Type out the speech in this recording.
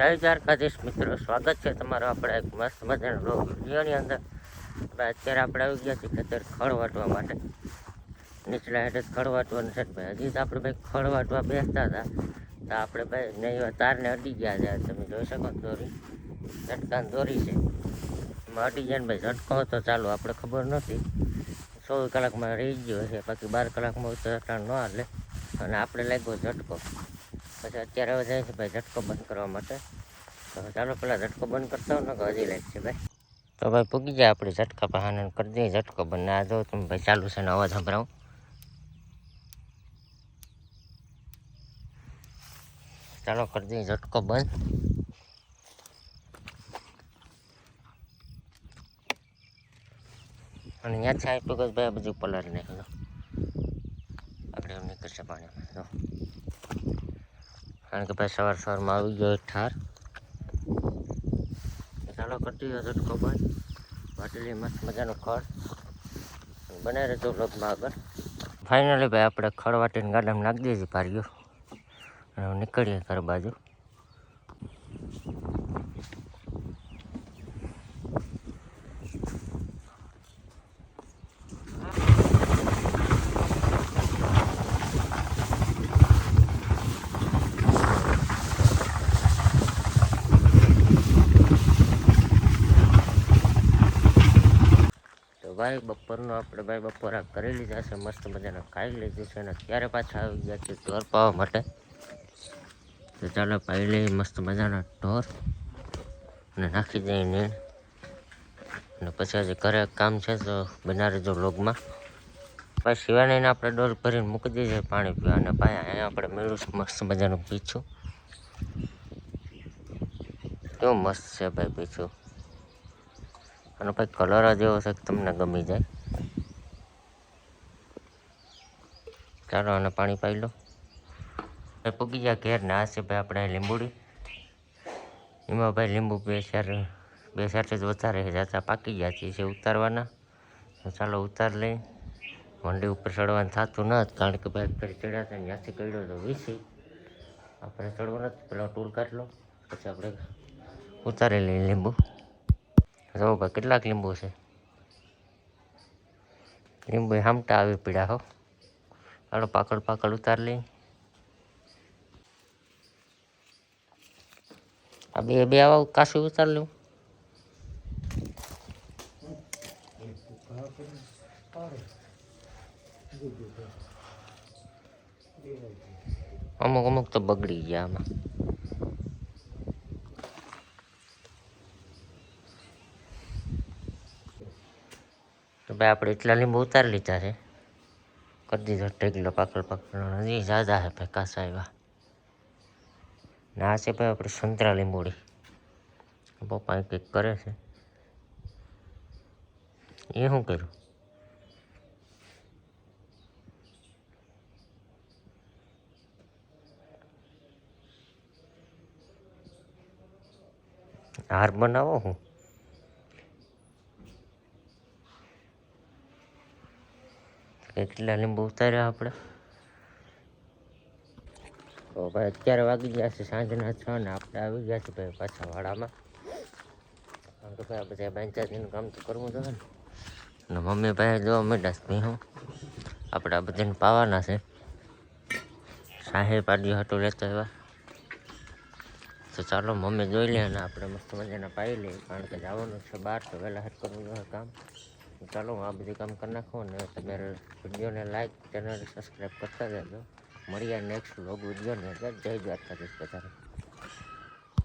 જય દ્વારકાધીશ મિત્રો, સ્વાગત છે તમારો આપણે એક મસ્ત મજાનો બ્લોગ વિડીયોની અંદર. અત્યારે આપણે આવી ગયા છીએ ખેતર ખળ વાટવા માટે. નીચલા હેઠે ખળ વાટવાનું છે ભાઈ, હજી તો આપણે ભાઈ ખળ વાટવા બેસતા હતા. તો આપણે ભાઈ નહીં તારને અડી ગયા છે તમે જોઈ શકો દોરી. ઝટકાન દોરી છે. એમાં અડી ને ભાઈ, ઝટકો હતો ચાલુ, આપણે ખબર નથી ચોવીસ કલાકમાં રહી ગયો છે, બાકી બાર કલાકમાં તો અટાણ ન હાલે. અને આપણે લાગ્યો ઝટકો. પછી અત્યારે હવે જાય છે ભાઈ ઝટકો બંધ કરવા માટે. તો ચાલો પેલા ઝટકો બંધ કરતા હોય ને તો હજી લાગશે ભાઈ. તો ભાઈ પૂગી જાય આપણે ઝટકા બહાને કરી દઈએ ઝટકો બંધ. ના દો તમે ભાઈ ચાલુ છે ને અવાજ સંભળાવું. ચાલો કરી દઈએ ઝટકો બંધ. અને અહીંયા છે આપ્યું કે ભાઈ આ બધું પલર નાખ્યું આપણે એમ નીકળશે પાણીમાં. કારણ કે ભાઈ સવાર સવારમાં આવી ગયો ઠાર. ચાલો કરતી હોય ઝટકો બંધ વાટેલી મસ્ત મજાનો ખડ. બનાવી રહેતો બ્લોગમાં આગળ. ફાઇનલી ભાઈ આપણે ખડ વાટીને ગાડામાં નાખી દઈએ છીએ હવે નીકળીએ ઘર બાજુ. ભાઈ બપોરનો આપણે ભાઈ બપોરા કરી લીધા છે, મસ્ત મજાના ખાઈ લીધું છે અને ત્યારે પાછા આવી ગયા છે ઢોર પાવા માટે. તો ચાલો પાઈ લઈએ મસ્ત મજાના ઢોર અને નાખી દઈએ નીણ. અને પછી હજી ઘરે કામ છે તો બનાવી રહેજો લોગમાં પછી શિવાનીને આપણે ડોર ભરીને મૂકી દઈએ પાણી પીવા અને પાયા અહીંયા આપણે મેળવું છે, મસ્ત મજાનું પીછું. કેવું મસ્ત છે ભાઈ પીછું. અને પછી કલર જ એવો છે કે તમને ગમી જાય? ચાલો અને પાણી પાઈ લો. પૂગી ગયા ઘેર, ના છે ભાઈ, આપણે લીંબુડી. એમાં ભાઈ લીંબુ બે ચાર, બે ચારથી જ વધારે જાતા પાકી ગયા છે છે ઉતારવાના. ચાલો ઉતાર લઈ. મંડી ઉપર ચડવાનું થતું ન હતું, કારણ કે ભાઈ ફરી ચડ્યા હતા ત્યાંથી કર્યો તો વીસી. આપણે ચડવું નથી પેલો ટૂલ કાઢ લો, પછી આપણે ઉતારી લઈએ લીંબુ. જો ભાઈ કેટલાક લીંબુ છે? લીંબુ હામટા આવી પીડા હો. હાલો પાકડ પાકડ ઉતાર લઈ. આ બે બે આવા કાશું ઉતાર લઉં. અમુક અમુક તો બગડી ગયા આમાં. તો ભાઈ આપણે એટલા લીંબુ ઉતારી લીધા છે. કરી દીધો ટેકલો પાકલ પાકલ. હજી ઝાઝા છે ભાઈ કાસા એવા. ને આ છે ભાઈ આપણે સંતરા લીંબુડી. પપ્પા કંઈક કરે છે. એ શું કર્યું? હાર બનાવો હું? કેટલા લીંબુ ઉતાર્યા આપણે. તો ભાઈ અત્યારે વાગી ગયા છે સાંજના છ ને આપણે આવી ગયા છે ભાઈ પાછા વાડામાં. કારણ કે ભાઈ બધા પંચાયતીનું કામ તો કરવું જોઈએ ને. અને મમ્મી ભાઈ જોવા માંડ્યા છે હું આપણે આ બધાને પાવાના છે. સાહે પાડ્યું હાટું લેતો એવા તો ચાલો મમ્મી જોઈ લે અને આપણે મસ્ત મજાના પાઈ લઈએ. કારણ કે જવાનું છે બહાર તો વહેલા હાથ કરવું જોઈએ કામ. ચાલો આ બધું કામ કરી નાખો અને તમે વિડીયોને લાઈક ચેનલ સબસ્ક્રાઈબ કરતા જજો મળીએ નેક્સ્ટ વ્લોગ વિડીયોની જય દ્વારકાધીશ બધાને.